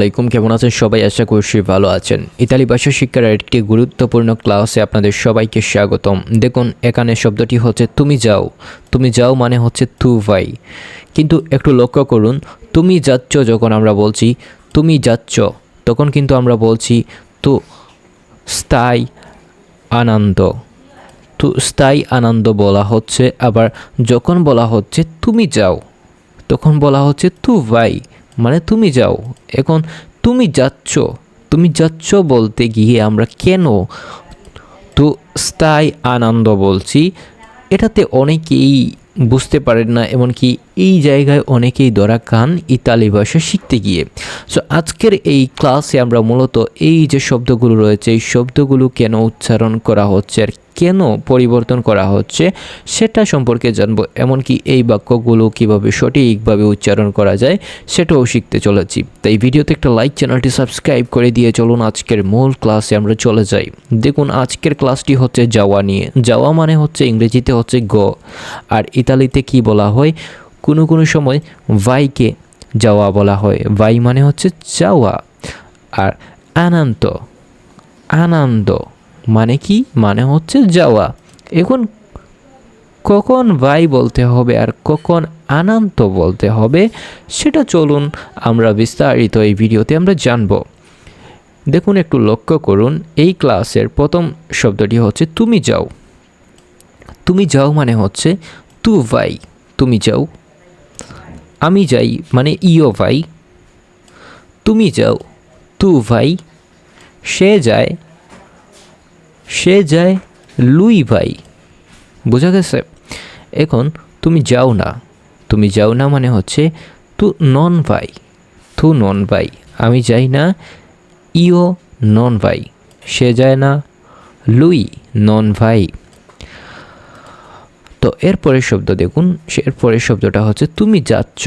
আলাইকুম, কেমন আছেন সবাই? আশা করছি ভালো আছেন। ইতালি ভাষা শিক্ষার একটি গুরুত্বপূর্ণ ক্লাসে আপনাদের সবাইকে স্বাগতম। দেখুন, এখানে শব্দটি হচ্ছে তুমি যাও। তুমি যাও মানে হচ্ছে তু ভাই। কিন্তু একটু লক্ষ্য করুন, তুমি যাচ্ছ যখন আমরা বলছি, তুমি যাচ্ছ তখন কিন্তু আমরা বলছি, তো স্থায়ী আনন্দ। তো স্থায়ী আনন্দ বলা হচ্ছে, আবার যখন বলা হচ্ছে, তুমি যাও তখন বলা হচ্ছে তু ভাই। মানে তুমি যাও। এখন তুমি যাচ্ছ তুমি যাচ্ছ বলতে গিয়ে আমরা কেন? তো স্থায়ী আনন্দ বলছি। এটাতে অনেকেই বুঝতে পারেন না, এমনকি এই জায়গায় অনেকেই ধরা খান ইতালি ভাষা শিখতে গিয়ে। সো আজকের এই ক্লাসে আমরা মূলত এই যে শব্দগুলো রয়েছে, এই শব্দগুলো কেন উচ্চারণ করা হচ্ছে আর কেন পরিবর্তন করা হচ্ছে, সেটা সম্পর্কে জানব। এমনকি এই বাক্যগুলো কীভাবে সঠিকভাবে উচ্চারণ করা যায়, সেটাও শিখতে চলেছি। তাই ভিডিওতে একটা লাইক চ্যানেলটি সাবস্ক্রাইব করে দিয়ে চলুন, আজকের মূল ক্লাসে আমরা চলে যাই। দেখুন, আজকের ক্লাসটি হচ্ছে যাওয়া নিয়ে। যাওয়া মানে হচ্ছে ইংরেজিতে হচ্ছে গ আর ইতালিতে কি বলা হয়? কোনো কোনো সময় ভাইকে যাওয়া বলা হয়। ভাই মানে হচ্ছে যাওয়া। আর আনন্দ আনন্দ মানে কি? মানে হচ্ছে যাওয়া। এখন কখন ভাই বলতে হবে আর কখন আনন্দ বলতে হবে, সেটা চলুন আমরা বিস্তারিত এই ভিডিওতে আমরা জানব। দেখুন, একটু লক্ষ্য করুন, এই ক্লাসের প্রথম শব্দটি হচ্ছে তুমি যাও। তুমি যাও মানে হচ্ছে তু ভাই। তুমি যাও। আমি যাই মানে ইও ভাই। তুমি যাও, তু ভাই। সে যায় সে যায় লুই ভাই। বোঝা গেছে? এখন তুমি যাও না। তুমি যাও না মানে হচ্ছে তু নন ভাই। তু নন ভাই। আমি যাই না ইও নন ভাই। সে যায় না, লুই নন ভাই। তো এরপরের শব্দ দেখুন এরপরের শব্দটা হচ্ছে, তুমি যাচ্ছ।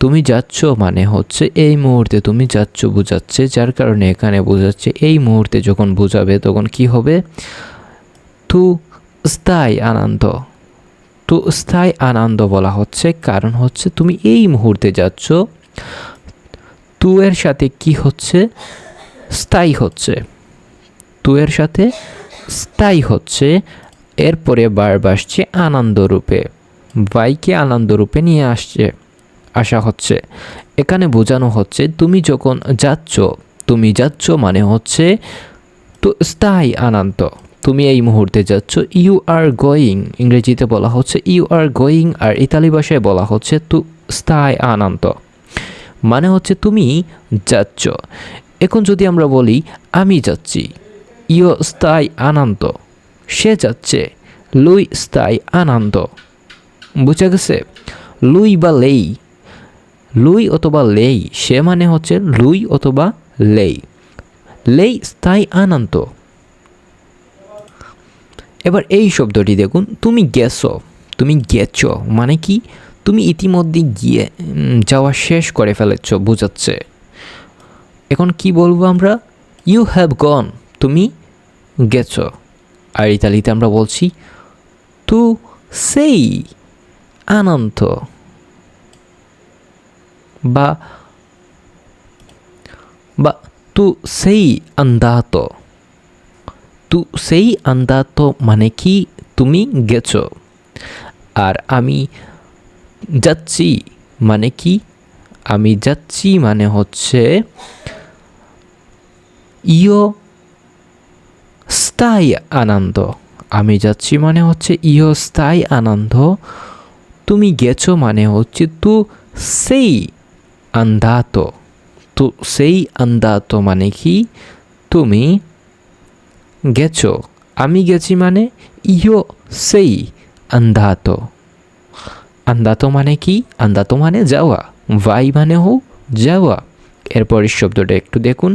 তুমি যাচ্ছ মানে হচ্ছে, এই মুহূর্তে তুমি যাচ্ছ বোঝাচ্ছে, যার কারণে এখানে বোঝাচ্ছে, এই মুহূর্তে যখন বোঝাবে তখন কি হবে? তু স্থায়ী আনন্দ। তো স্থায়ী আনন্দ বলা হচ্ছে, কারণ হচ্ছে, তুমি এই মুহূর্তে যাচ্ছ। তু এর সাথে কি হচ্ছে? স্থায়ী হচ্ছে। তু এর সাথে স্থায়ী হচ্ছে। এরপরে বারবার আসছে আনন্দ রূপে বাইকে আনন্দ রূপে নিয়ে আসছে। আসা হচ্ছে, এখানে বোঝানো হচ্ছে তুমি যখন যাচ্ছ, তুমি যাচ্ছ মানে হচ্ছে তো স্থায়ী আনন্দ। তুমি এই মুহূর্তে যাচ্ছ ইউ আর গোয়িং ইংরেজিতে বলা হচ্ছে ইউ আর গোয়িং আর ইতালি ভাষায় বলা হচ্ছে তু স্থায়ী আনন্দ। মানে হচ্ছে তুমি যাচ্ছ। এখন যদি আমরা বলি, আমি যাচ্ছি ইও স্থায়ী আনন্দ। সে যাচ্ছে লুই স্থায়ী আনন্দ। বুঝা গেছে? লুই বা লেই। লুই অথবা লেই, সে মানে হচ্ছে লুই অথবা লেই। লেই স্থায়ী আনন্দ। এবার এই শব্দটি দেখুন, তুমি গেছো তুমি গেছো মানে কি? তুমি ইতিমধ্যে গিয়ে যাওয়া শেষ করে ফেলেছ, বোঝাচ্ছে। এখন কি বলব আমরা? ইউ হ্যাভ গন তুমি গেছো। আর ইতালিতে আমরা বলছি, তু সেই আনন্দ বা বা, তু সেই আন্দাত। তু সেই আন্দাত মানে কি? তুমি গেছো। আর আমি যাচ্ছি মানে কি? আমি যাচ্ছি মানে হচ্ছে, ইয় স্থায়ী আনন্দ। আমি যাচ্ছি মানে হচ্ছে ইহ স্থায়ী আনন্দ। তুমি গেছো মানে হচ্ছে তু সেই আন্দাত তো সেই আন্দাত মানে কি? তুমি গেছো। আমি গেছি মানে ইহো সেই আন্দাত আন্দাত মানে কি? আন্দাত মানে যাওয়া। ভাই মানে হোক যাওয়া। এরপরের শব্দটা একটু দেখুন।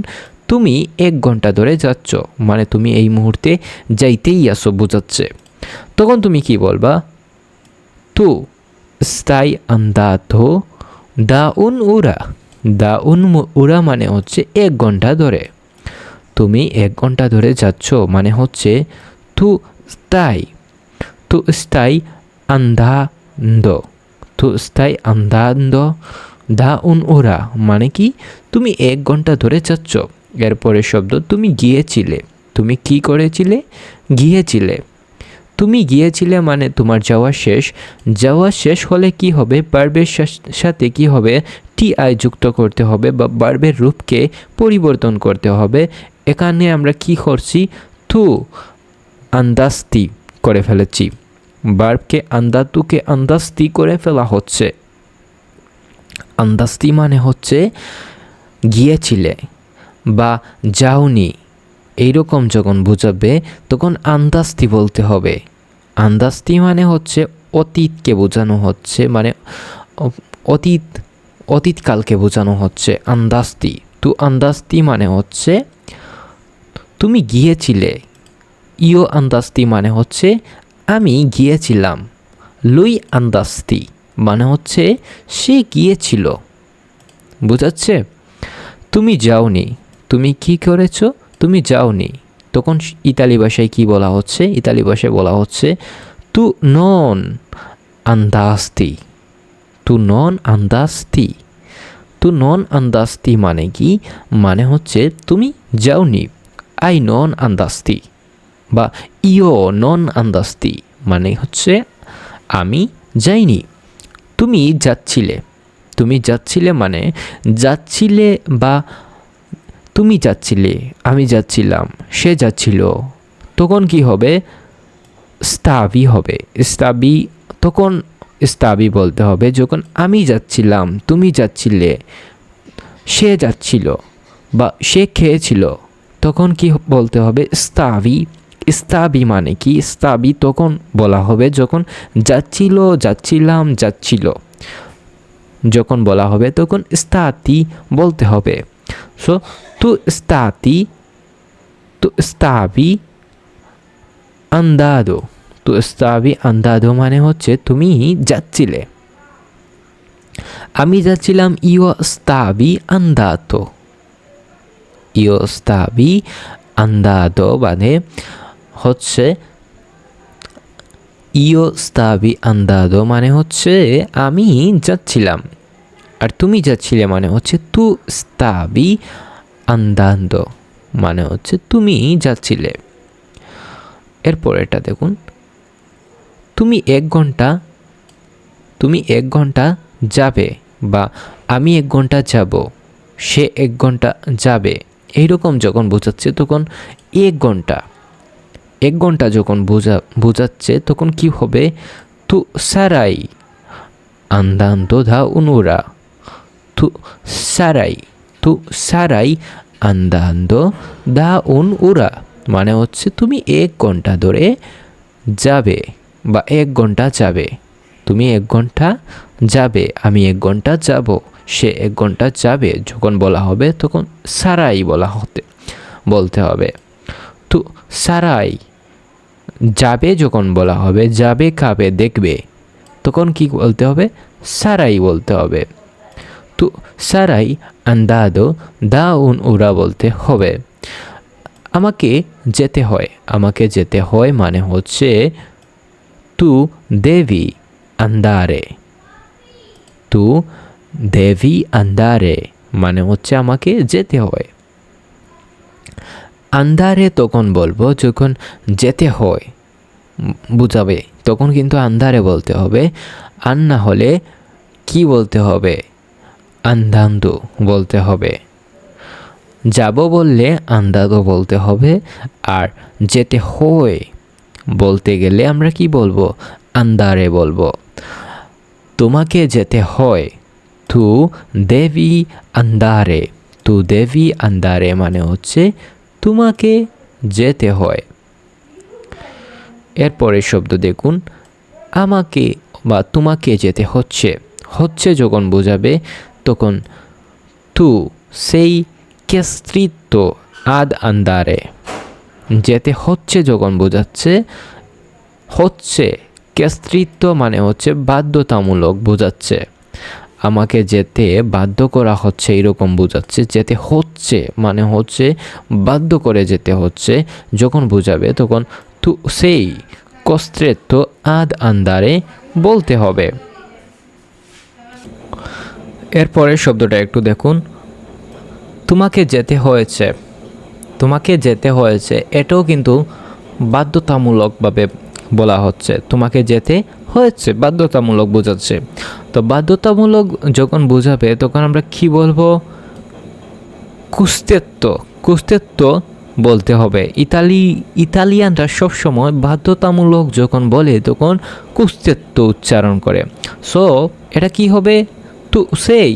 তুমি এক ঘণ্টা ধরে যাচ্ছ মানে তুমি এই মুহূর্তে যাইতেই আসো, বোঝাচ্ছে। তখন তুমি কি বলবা? তু স্থায়ী আন্দাত দা উন উরা। দা উন উরা মানে হচ্ছে এক ঘণ্টা ধরে। তুমি এক ঘণ্টা ধরে যাচ্ছ মানে হচ্ছে তু স্থায়ী। তু স্থায়ী আন্ধান্দ তু স্থায়ী আন্ধান্দ দা উন ওরা মানে কি? তুমি এক ঘণ্টা ধরে যাচ্ছ। এরপরে শব্দ, তুমি গিয়েছিলে। তুমি কি করেছিলে? গিয়েছিলে। তুমি গিয়েছিলে মানে তোমার যাওয়া শেষ। যাওয়া শেষ হলে কি হবে? বার্বের সাথে কি হবে? টি আই যুক্ত করতে হবে বা বার্বের রূপকে পরিবর্তন করতে হবে। এখানে আমরা কি করছি? তু আন্দাস্তি করে ফেলেছি। বার্বকে আন্দাতুকে আন্দাস্তি করে ফেলা হচ্ছে। আন্দাস্তি মানে হচ্ছে গিয়েছিলে। বা যাওনি। এইরকম যখন বোঝাবে, তখন আন্দাস্তি বলতে হবে। আন্দাস্তি মানে হচ্ছে অতীতকে বোঝানো হচ্ছে মানে অতীত, অতীতকালকে বোঝানো হচ্ছে আন্দাস্তি তো আন্দাস্তি মানে হচ্ছে, তুমি গিয়েছিলে। ইও আন্দাস্তি মানে হচ্ছে, আমি গিয়েছিলাম। লুই আন্দাস্তি মানে হচ্ছে, সে গিয়েছিল। বুঝাচ্ছে? তুমি যাওনি। তুমি কি করেছ? তুমি যাওনি। তখন ইতালি ভাষায় কি বলা হচ্ছে? ইতালি ভাষায় বলা হচ্ছে, তু নন আন্দাস্তি। তু নন আন্দাস্তি। তু নন আন্দাস্তি মানে কি? মানে হচ্ছে তুমি যাওনি। আই নন আন্দাস্তি। বা ইও নন আন্দাস্তি। মানে হচ্ছে, আমি যাইনি। তুমি যাচ্ছিলে। তুমি যাচ্ছিলে মানে যাচ্ছিলে বা তুমি যাচ্ছিলে, আমি যাচ্ছিলাম, সে যাচ্ছিল। তখন কি হবে? স্তাবি হবে। স্তাবি, তখন স্তাবি বলতে হবে, যখন আমি যাচ্ছিলাম, তুমি যাচ্ছিলে, সে যাচ্ছিল বা সে খেয়েছিল, তখন কি বলতে হবে? স্তাবি স্তাবি মানে কি? স্তাবি তখন বলা হবে যখন যাচ্ছিল, যাচ্ছিলাম, যাচ্ছিল। যখন বলা হবে তখন স্তাতি বলতে হবে। সো তু স্তাতি তু স্তাবি আন্দাদো তু স্তাবি আন্দাদো মানে হচ্ছে তুমি যাচ্ছিলে আমি যাচ্ছিলাম ইও স্তাবি আন্দাতো ইও স্তাবি আন্দাদো মানে হচ্ছে ইও স্তাবি আন্দাদো মানে হচ্ছে আমি যাচ্ছিলাম আর তুমি যাচ্ছিলে মানে হচ্ছে তু স্তাবি আন্দান্দো মানে হচ্ছে তুমি যাচ্ছিলে। এরপর এটা দেখুন। তুমি এক ঘণ্টা, তুমি এক ঘণ্টা যাবে বা আমি এক ঘণ্টা যাব, সে এক ঘণ্টা যাবে। এইরকম যখন বোঝাচ্ছে তখন এক ঘণ্টা এক ঘণ্টা যখন বোঝা, বোঝাচ্ছে তখন কি হবে? তু সারাই আন্দান্ত ধা উনুরা। তু সারাই তু সারাই আন্দান্ত দা উন উরা। মানে হচ্ছে তুমি এক ঘণ্টা ধরে যাবে বা এক ঘণ্টা যাবে। তুমি এক ঘণ্টা যাবে, আমি এক ঘণ্টা যাব, সে এক ঘণ্টা যাবে, যখন বলা হবে তখন সারাই বলা হতে, বলতে হবে। তো সারাই যাবে যখন বলা হবে, যাবে, খাবে, দেখবে, তখন কি বলতে হবে? সারাই বলতে হবে। তো সারাই আন্দাদো দা উন উরা বলতে হবে। আমাকে যেতে হয়, আমাকে যেতে হয় মানে হচ্ছে তু দেবী আন্দারে। তু দেবী আন্দারে মানে হচ্ছে আমাকে যেতে হয়। আন্ধারে তখন বলব যখন যেতে হয়, বুঝাবে? তখন কিন্তু আন্ধারে বলতে হবে। আর না হলে কি বলতে হবে? আন্দান্দু বলতে হবে। যাব বললে আন্দাদো বলতে হবে, আর যেতে হয় বলতে গেলে আমরা কি বলব? আন্দারে বলব। তোমাকে যেতে হয় তু দেবী আন্দারে তু দেবী আন্দারে মানে হচ্ছে তোমাকে যেতে হয়। এরপরের শব্দ দেখুন। আমাকে বা তোমাকে যেতে হচ্ছে। হচ্ছে যখন বোঝাবে তখন তু সেই কেস্তৃত্ব আদ আন্দারে, যেতে হচ্ছে যখন বোঝাচ্ছে, হচ্ছে কেস্তৃত্ব মানে হচ্ছে বাধ্যতামূলক বোঝাচ্ছে। আমাকে যেতে বাধ্য করা হচ্ছে এরকম বোঝাচ্ছে, যেতে হচ্ছে মানে হচ্ছে বাধ্য করে যেতে হচ্ছে। যখন বোঝাবে তখন তু সেই কস্ত্রেত্ব আদ আন্দারে বলতে হবে। এরপরের শব্দটা একটু দেখুন। তোমাকে যেতে হয়েছে। তোমাকে যেতে হয়েছে। এটাও কিন্তু বাধ্যতামূলকভাবে বলা হচ্ছে। তোমাকে যেতে হয়েছে, বাধ্যতামূলক বোঝাচ্ছে। তো বাধ্যতামূলক যখন বোঝাবে, তখন আমরা কি বলব? কুস্তেত্ব। কুস্তেত্ব বলতে হবে। ইতালি, ইতালিয়ানরা সবসময় বাধ্যতামূলক যখন বলে, তখন কুস্তেত্ব উচ্চারণ করে। সো এটা কি হবে? তু সেই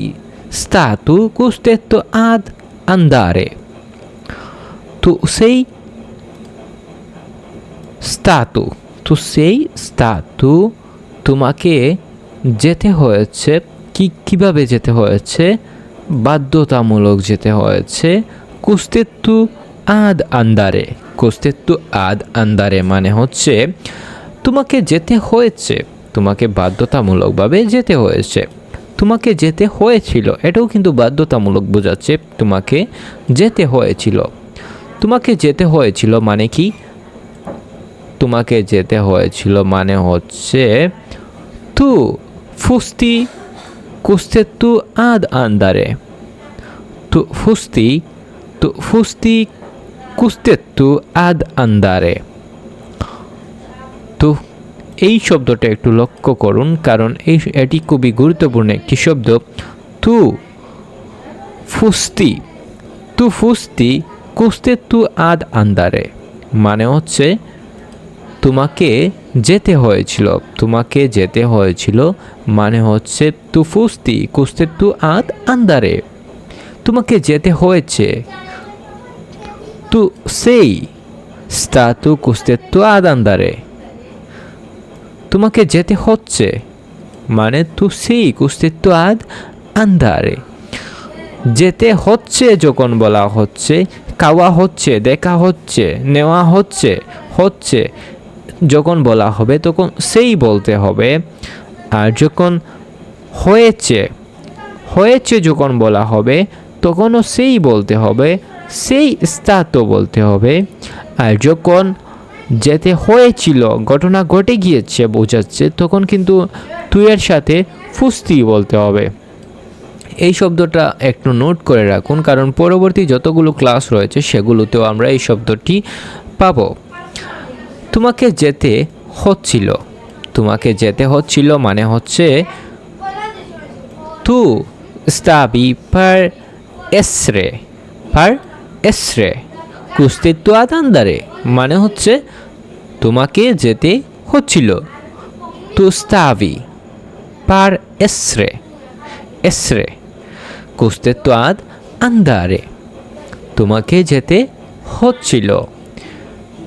স্তাতু কুস্তেত্ব আদ আন্দারে তু সেই স্তাতু তু সেই স্তাতু তোমাকে যেতে হয়েছে কি কীভাবে যেতে হয়েছে বাধ্যতামূলক যেতে হয়েছে কুস্তেত্তু আদ আন্দারে কুস্তেত্তু আদ আন্দারে মানে হচ্ছে তোমাকে যেতে হয়েছে তোমাকে বাধ্যতামূলকভাবে যেতে হয়েছে তোমাকে যেতে হয়েছিল, এটাও কিন্তু বাধ্যতামূলক বোঝাচ্ছে তোমাকে যেতে হয়েছিল। তোমাকে যেতে হয়েছিল মানে কি? তোমাকে যেতে হয়েছিল মানে হচ্ছে তু ফুস্তি কুস্তেত্তু আদ আন্দারে। তু ফুস্তি তু ফুস্তি কুস্তেত্তু আদ আন্দারে। তো এই শব্দটা একটু লক্ষ্য করুন, কারণ এই এটি খুবই গুরুত্বপূর্ণ একটি শব্দ। তু ফুস্তি। তু ফুস্তি কুস্তেত্তু আদ আন্দারে। মানে হচ্ছে তোমাকে যেতে হয়েছিল, তোমাকে যেতে হয়েছিল মানে হচ্ছে তু ফুস্তি কুস্তে তু আদ আন্দারে। তোমাকে যেতে হয়েছে। তু সেই স্তাতু কুস্তেত্তু আদ আন্দারে। তোমাকে যেতে হচ্ছে। মানে তু সেই কুস্তিত্ব আদ আন্ধারে। যেতে হচ্ছে যখন বলা হচ্ছে, খাওয়া হচ্ছে, দেখা হচ্ছে, নেওয়া হচ্ছে হচ্ছে, যখন বলা হবে তখন সেই বলতে হবে। আর যখন হয়েছে হয়েছে যখন বলা হবে তখনও সেই বলতে হবে, সেই স্থাত বলতে হবে। আর যখন যেতে হয়েছিল, ঘটনা ঘটে গিয়েছে, বোঝাচ্ছে, তখন কিন্তু তুইয়ের সাথে ফুস্তি বলতে হবে। এই শব্দটা একটু নোট করে রাখুন, কারণ পরবর্তী যতগুলো ক্লাস রয়েছে, সেগুলোতেও আমরা এই শব্দটি পাব। তোমাকে যেতে হচ্ছিল। তোমাকে যেতে হচ্ছিল মানে হচ্ছে তু স্তাবি পার এসরে পার এসরে, কুস্তিত্ব আদান্দারে মানে হচ্ছে তোমাকে যেতে হচ্ছিল। তু স্তাবি পার এসরে এসরে কুস্তিত্ব আদ আন্দারে। তোমাকে যেতে হচ্ছিল।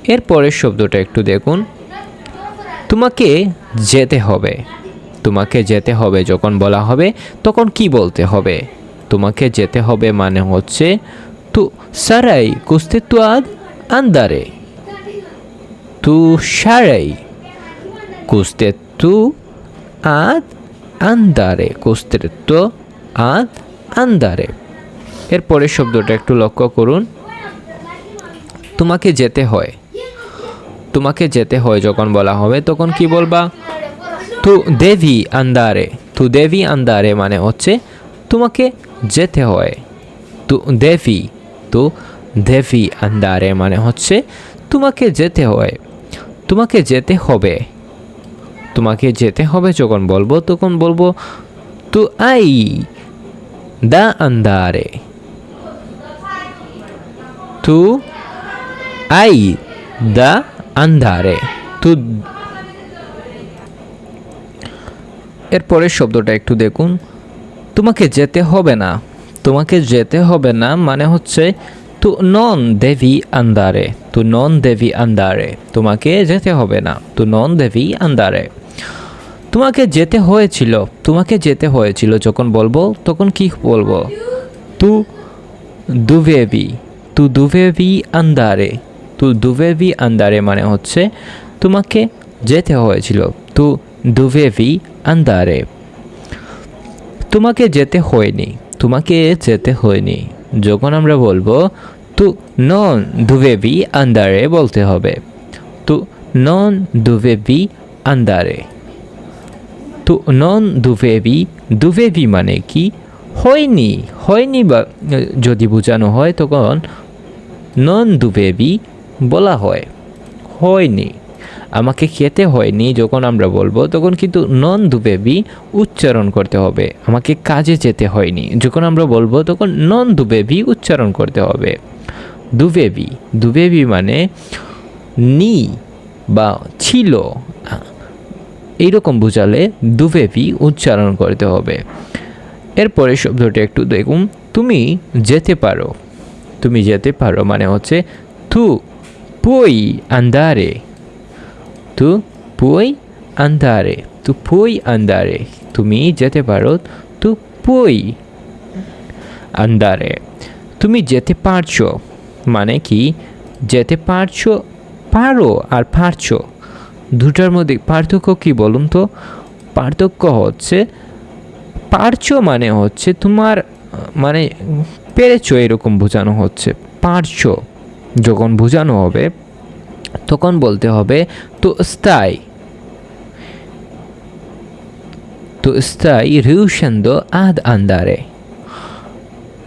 এরপরের শব্দটা একটু দেখুন। তোমাকে যেতে হবে। তোমাকে যেতে হবে যখন বলা হবে, তখন কি বলতে হবে? তোমাকে যেতে হবে মানে হচ্ছে, তু সারাই কুস্তিত্ব আদ আন্দারে। তু সারাই কুস্তিত্ব আদ আন্দারে কুস্তিত্ব আদ আন্দারে। এরপরের শব্দটা একটু লক্ষ্য করুন। তোমাকে যেতে হয়। তোমাকে যেতে হয় যখন বলা হবে, তখন কি বলবা? তু দেবী আন্দারে, তু দেবী আন্দারে মানে হচ্ছে তোমাকে যেতে হয়। তু দেবী তু দেবী আন্দারে মানে হচ্ছে তোমাকে যেতে হয়। তোমাকে যেতে হবে। তোমাকে যেতে হবে যখন বলব, তখন বলব, তু আই দা আন্দারে। তু আই দা আন্ধারে তু এরপরের শব্দটা একটু দেখুন। তোমাকে যেতে হবে না। তোমাকে যেতে হবে না মানে হচ্ছে তু নন দেবী আন্দারে তু নন দেবী আন্দারে তোমাকে যেতে হবে না তু নন দেবী আন্দারে তোমাকে যেতে হয়েছিল, তোমাকে যেতে হয়েছিল, যখন বলব, তখন কি বলব? তু দুভেবি তু দুভেবি আন্দারে, তু দুভেবি আন্দারে মানে হচ্ছে তোমাকে যেতে হয়েছিল, তু দুভেবি আন্দারে। তোমাকে যেতে হয়নি, তোমাকে যেতে হয়নি, যখন আমরা বলব তু নন দুভেবি আন্দারে বলতে হবে। তু নন দুভেবি আন্দারে। তো নন দুভেবি দুভেবি মানে কি? হয়নি হয়নি বা, যদি বোঝানো হয় তখন নন দুবেবি বলা হয়। হয়নি। আমাকে খেতে হয়নি যখন আমরা বলব, তখন কিন্তু নন দুবেবি উচ্চারণ করতে হবে। আমাকে কাজে যেতে হয়নি। যখন আমরা বলব তখন নন দুবেবি উচ্চারণ করতে হবে। দুবেবি দুবেবি মানে নি বা ছিল। এইরকম বোঝালে দুবেবি উচ্চারণ করতে হবে। এরপরে শব্দটা একটু দেখুন। তুমি যেতে পারো। তুমি যেতে পারো মানে হচ্ছে তু পুই আন্দারে তু পুই আন্দারে তু পুই আন্দারে তুমি যেতে পারো। তু পুই আন্দারে তুমি যেতে পারছ। মানে কি? যেতে পারছ, পারো আর পারছ। দুটার মধ্যে পার্থক্য কি বলুন তো? পার্থক্য হচ্ছে, পারছ মানে হচ্ছে তোমার মানে পেরেছ এরকম বোঝানো হচ্ছে। পারছ, যখন বোঝানো হবে, তখন বলতে হবে, তো স্থায়ী। তো স্থায়ী রিউশেন্দ আদ আন্দারে।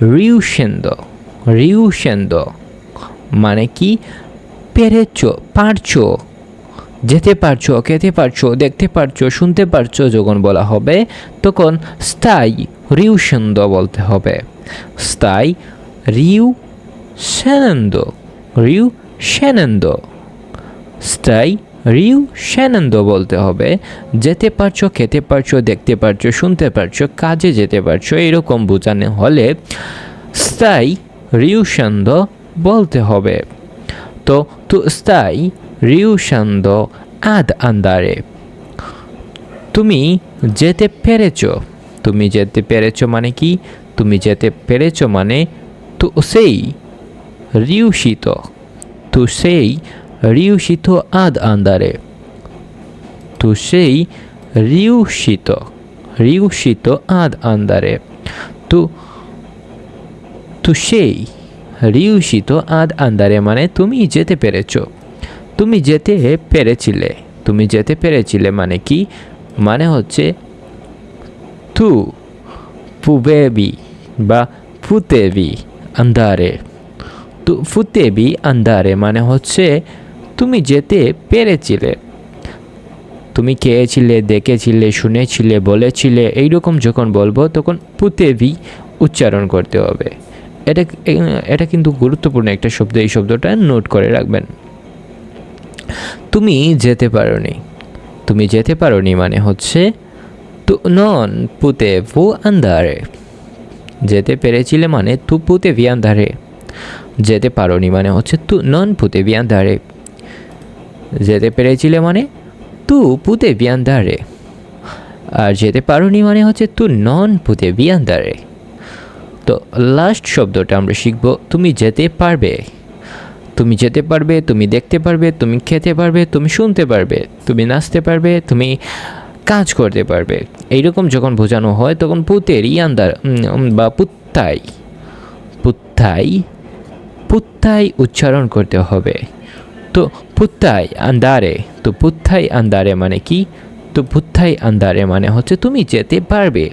রিউশেন্দ রিউশেন্দ। মানে কি? পেরেছ, পারছ। যেতে পারছ, খেতে পারছ, দেখতে পারছ, শুনতে পারছ যখন বলা হবে, তখন স্থায়ী রিউশেন্দ বলতে হবে। স্থায়ী রিউ সেনন্দ রিউ সেনন্দ স্থায়ী রিউ সেনন্দ বলতে হবে, যেতে পারছ, খেতে পারছ, দেখতে পারছ, শুনতে পারছ, কাজে যেতে পারছ, এরকম বোঝানো হলে স্থায়ী রিউশন্দ বলতে হবে। তো তো স্থায়ী রিউশন্দ আদ আন্দারে। তুমি যেতে পেরেছ। তুমি যেতে পেরেছ মানে কি? তুমি যেতে পেরেছ মানে তো সেই রিউশিত। তো সেই রিউশিত আদ আন্দারে। তো সেই রিউশিত। রিউশিত আদ আন্দারে। তো তো সেই রিউশিত আদ আন্দারে মানে তুমি যেতে পেরেছ। তুমি যেতে পেরেছিলে। তুমি যেতে পেরেছিলে মানে কি? মানে হচ্ছে তু পুবেবি বা ফুতেবি আন্দারে। তু ফুতেবি আন্দারে মানে হচ্ছে তুমি যেতে পেরেছিলে। তুমি খেয়েছিলে, দেখেছিলে, শুনেছিলে, বলেছিলে, এইরকম যখন বলব তখন পুতেবি উচ্চারণ করতে হবে। এটা এটা কিন্তু গুরুত্বপূর্ণ একটা শব্দ, এই শব্দটা নোট করে রাখবেন। তুমি যেতে পারোনি। তুমি যেতে পারোনি মানে হচ্ছে তু, নন পুতে ভু আন্ধারে। যেতে পেরেছিলে মানে তু পুতে ভি আন্ধারে। যেতে পারোনি মানে হচ্ছে তু, নন পুতে ভি আন্ধারে। যেতে পেরেছিলে মানে তু পুতে ভি আন্ধারে। আর যেতে পারোনি মানে হচ্ছে তু, নন পুতে ভি আন্ধারে। তো লাস্ট শব্দটা আমরা শিখব তুমি যেতে পারবে। তুমি যেতে পারবে তুমি দেখতে পারবে তুমি খেতে পারবে তুমি শুনতে পারবে তুমি নাচতে পারবে তুমি কাজ করতে পারবে। এইরকম যখন বোঝানো হয় তখন পুতের ইয়ান্দার উম, বা পুত্তাই পুত্তাই পুত্তাই উচ্চারণ করতে হবে। তো পুত্তাই আন্দারে তো পুত্তাই আন্দারে মানে কি? তো পুত্তাই আন্দারে মানে হচ্ছে তুমি যেতে পারবে।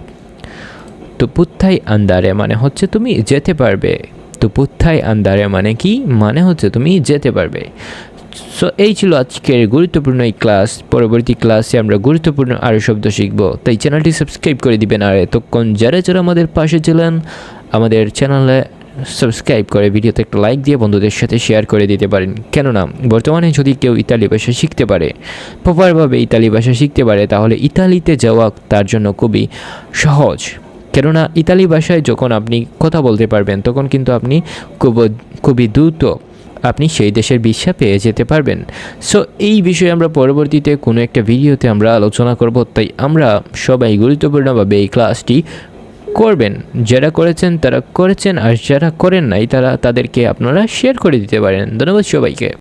তো পুত্থাই আন্দারে মানে হচ্ছে তুমি যেতে পারবে। তো পুত্থাই আন্দারে মানে কি? মানে হচ্ছে তুমি যেতে পারবে। সো এই ছিল আজকের গুরুত্বপূর্ণ এই ক্লাস পরবর্তী ক্লাসে আমরা গুরুত্বপূর্ণ আরও শব্দ শিখব। তাই চ্যানেলটি সাবস্ক্রাইব করে দিবেন আর এতক্ষণ যারা যারা আমাদের পাশে ছিলেন, আমাদের চ্যানেলে সাবস্ক্রাইব করে ভিডিওতে একটা লাইক দিয়ে বন্ধুদের সাথে শেয়ার করে দিতে পারেন। কেননা, বর্তমানে যদি কেউ ইতালি ভাষা শিখতে পারে প্রপারভাবে ইতালি ভাষা শিখতে পারে, তাহলে ইতালিতে যাওয়া তার জন্য খুবই সহজ। কেননা ইতালি ভাষায় যখন আপনি কথা বলতে পারবেন, তখন কিন্তু আপনি খুব, খুবই দ্রুত আপনি সেই দেশের ভিসা পেয়ে যেতে পারবেন। সো এই বিষয়ে আমরা পরবর্তীতে কোনো একটা ভিডিওতে আমরা আলোচনা করব, তাই আমরা সবাই গুরুত্বপূর্ণভাবে এই ক্লাসটি করবেন। যারা করেছেন তারা করেছেন, আর যারা করেন নাই তারা তাদেরকে আপনারা শেয়ার করে দিতে পারেন। ধন্যবাদ সবাইকে।